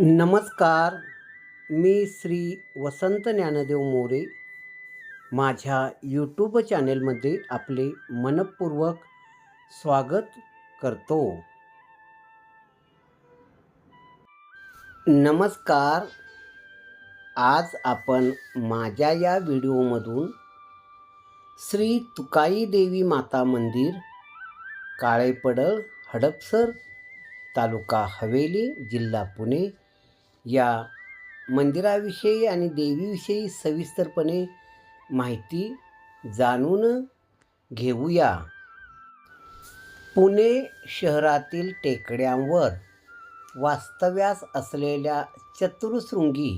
नमस्कार मी श्री वसंत ज्ञानदेव मोरे. माझ्या यूट्यूब चॅनेलमध्ये आपले मनपूर्वक स्वागत करतो. नमस्कार आज आपण माझ्या या व्हिडिओमधून श्री तुकाई देवी माता मंदिर काळेपडळ हडपसर तालुका हवेली जिल्हा पुणे या मंदिराविषयी आणि देवीविषयी सविस्तरपणे माहिती जाणून घेऊया. पुणे शहरातील टेकड्यांवर वास्तव्यास असलेल्या चतुर्शृंगी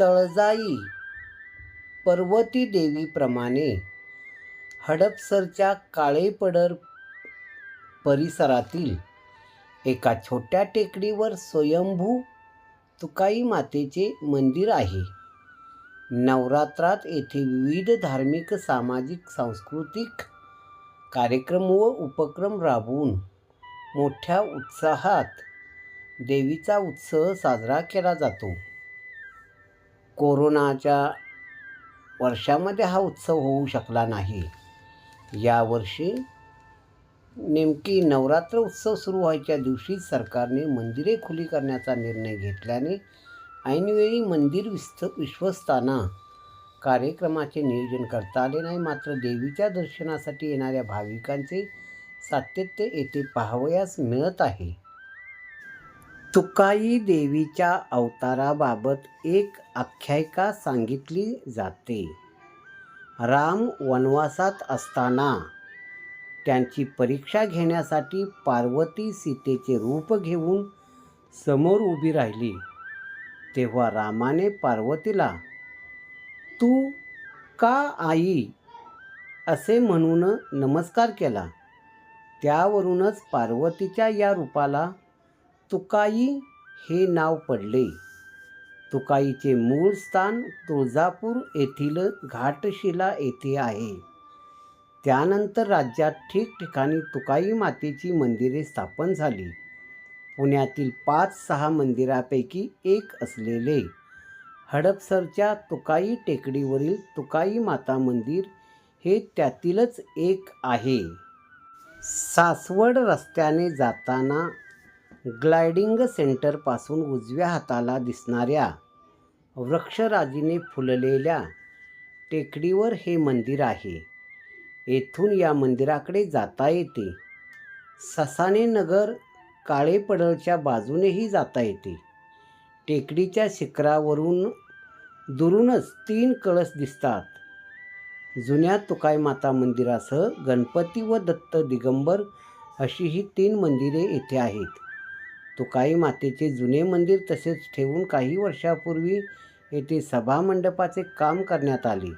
तळजाई पर्वती देवीप्रमाणे हडपसरच्या काळेपडर परिसरातील एका छोट्या टेकडीवर स्वयंभू तुकाई मातेचे मंदिर आहे. नवरात्रात येथे विविध धार्मिक सामाजिक सांस्कृतिक कार्यक्रम व उपक्रम राबवून मोठ्या उत्साहात देवीचा उत्सव साजरा केला जातो. कोरोनाच्या वर्षामध्ये हा उत्सव होऊ शकला नाही. यावर्षी नेमकी नवरात्र उत्सव सुरू व्हायच्या दिवशी सरकारने मंदिरे खुली करण्याचा निर्णय घेतल्याने ऐनवेळी मंदिर विस्त विश्वस्तांना कार्यक्रमाचे नियोजन करता आले नाही. मात्र देवीच्या दर्शनासाठी येणाऱ्या भाविकांचे सातत्य येथे पाहावयास मिळत आहे. तुकाई देवीच्या अवताराबाबत एक आख्यायिका सांगितली जाते. राम वनवासात असताना त्यांची परीक्षा घेण्यासाठी पार्वती सीतेचे रूप घेऊन समोर उभी राहिली. तेव्हा रामाने पार्वतीला तू का आई? असे म्हणून नमस्कार केला. त्यावरूनच पार्वतीच्या या रूपाला तुकाई हे नाव पडले. तुकाईचे मूळ स्थान तुळजापूर येथील घाटशिला येथे आहे. त्यानंतर राज्यात ठिकठिकाणी तुकाई मातेची मंदिरे स्थापन झाली. पुण्यातील पाच सहा मंदिरापैकी एक असलेले हडपसरच्या तुकाई टेकडीवरील तुकाई माता मंदिर हे त्यातीलच एक आहे. सासवड रस्त्याने जाताना ग्लायडिंग सेंटरपासून उजव्या हाताला दिसणाऱ्या वृक्षराजीने फुललेल्या टेकडीवर हे मंदिर आहे. येथून या मंदिराकडे जाता येते. ससाने नगर काळेपडळच्या बाजूनेही जाता येते. टेकडीच्या शिखरावरून दुरूनच तीन कळस दिसतात. जुन्या तुकाई माता मंदिरासह गणपती व दत्त दिगंबर अशी ही तीन मंदिरे येथे आहेत. तुकाई मातेचे जुने मंदिर तसेच ठेवून काही वर्षापूर्वी येथे सभामंडपाचे काम करण्यात आले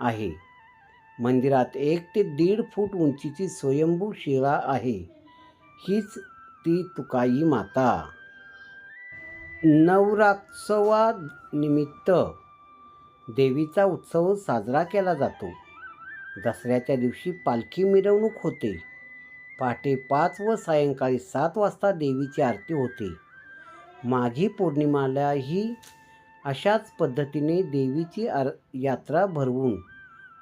आहे. मंदिरात एक ते दीड फूट उंचीची स्वयंभू शिळा आहे. हीच ती तुकाई माता. नवरात्सवानिमित्त देवीचा उत्सव साजरा केला जातो. दसऱ्याच्या दिवशी पालखी मिरवणूक होते. पहाटे पाच व सायंकाळी सात वाजता देवीची आरती होते. माघी पौर्णिमालाही अशाच पद्धतीने देवीची आर यात्रा भरवून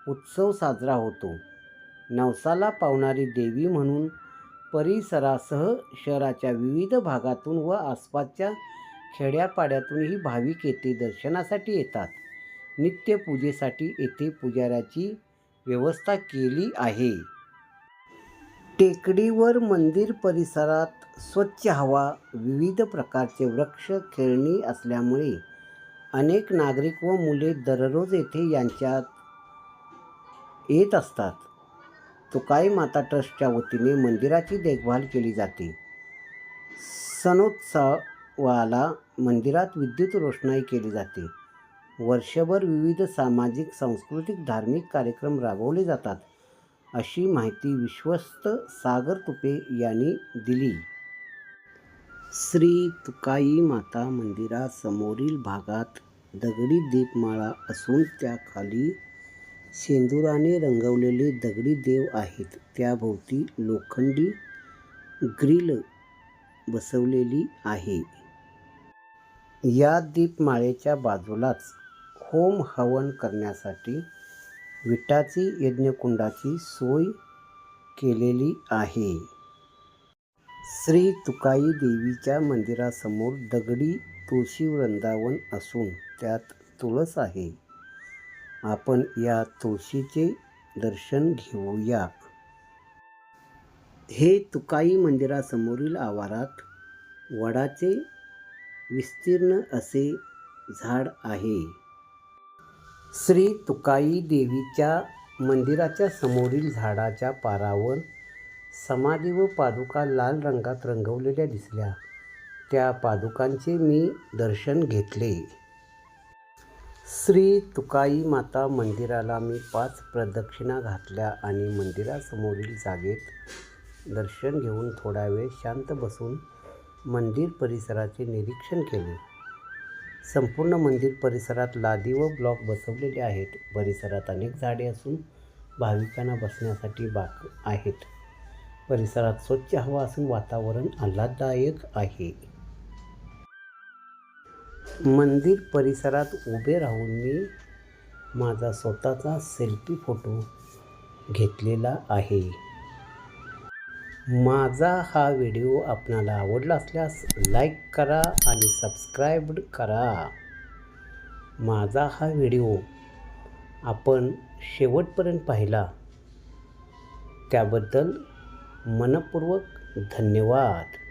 उत्सव साजरा होतो. नवसाला पावणारी देवी म्हणून परिसरासह शहराच्या विविध भागातून व आसपासच्या खेड्यापाड्यातूनही भाविक येथे दर्शनासाठी येतात. नित्यपूजेसाठी येथे पुजाऱ्याची व्यवस्था केली आहे. टेकडीवर मंदिर परिसरात स्वच्छ हवा विविध प्रकारचे वृक्ष खेळणी असल्यामुळे अनेक नागरिक व मुले दररोज येथे यांच्यात येत असतात. तुकाई माता ट्रस्टच्या वतीने मंदिराची देखभाल केली जाते. सणोत्सवाला मंदिरात विद्युत रोषणाई केली जाते. वर्षभर विविध सामाजिक सांस्कृतिक धार्मिक कार्यक्रम राबवले जातात. अशी माहिती विश्वस्त सागर तुपे यांनी दिली. श्री तुकाई माता मंदिरासमोरील भागात दगडी दीपमाळा असून त्याखाली सेंदुराने रंगवलेले दगडी देव आहेत. त्याभोवती लोखंडी ग्रिल बसवलेली आहे. या दीपमाळेच्या बाजूलाच होम हवन करण्यासाठी विटाची यज्ञकुंडाची सोय केलेली आहे. श्री तुकाई देवीच्या मंदिरासमोर दगडी तुळशी वृंदावन असून त्यात तुळस आहे. आपण या तुळशीचे दर्शन घेऊया. हे तुकाई मंदिरासमोरील आवारात वडाचे विस्तीर्ण असे झाड आहे. श्री तुकाई देवीच्या मंदिराच्या समोरील झाडाच्या पारावर समाधी व पादुका लाल रंगात रंगवलेल्या दिसल्या. त्या पादुकांचे मी दर्शन घेतले. श्री तुकाई माता मंदिराला मी पाच प्रदक्षिणा घातल्या आणि मंदिरासमोरील जागेत दर्शन घेऊन थोडा वेळ शांत बसून मंदिर परिसराचे निरीक्षण केले. संपूर्ण मंदिर परिसरात लादी व ब्लॉक बसवलेले आहेत. परिसरात अनेक झाडे असून भाविकांना बसण्यासाठी बाक आहेत. परिसरात स्वच्छ हवा असून वातावरण आल्हाददायक आहे. मंदिर परिसरात उभे राहून मी माझा स्वतःचा सेल्फी फोटो घेतलेला आहे. माझा हा व्हिडिओ आपणाला आवडला असल्यास लाईक करा आणि सबस्क्राईब करा. माझा हा व्हिडिओ आपण शेवटपर्यंत पाहिला. त्याबद्दल मनपूर्वक धन्यवाद.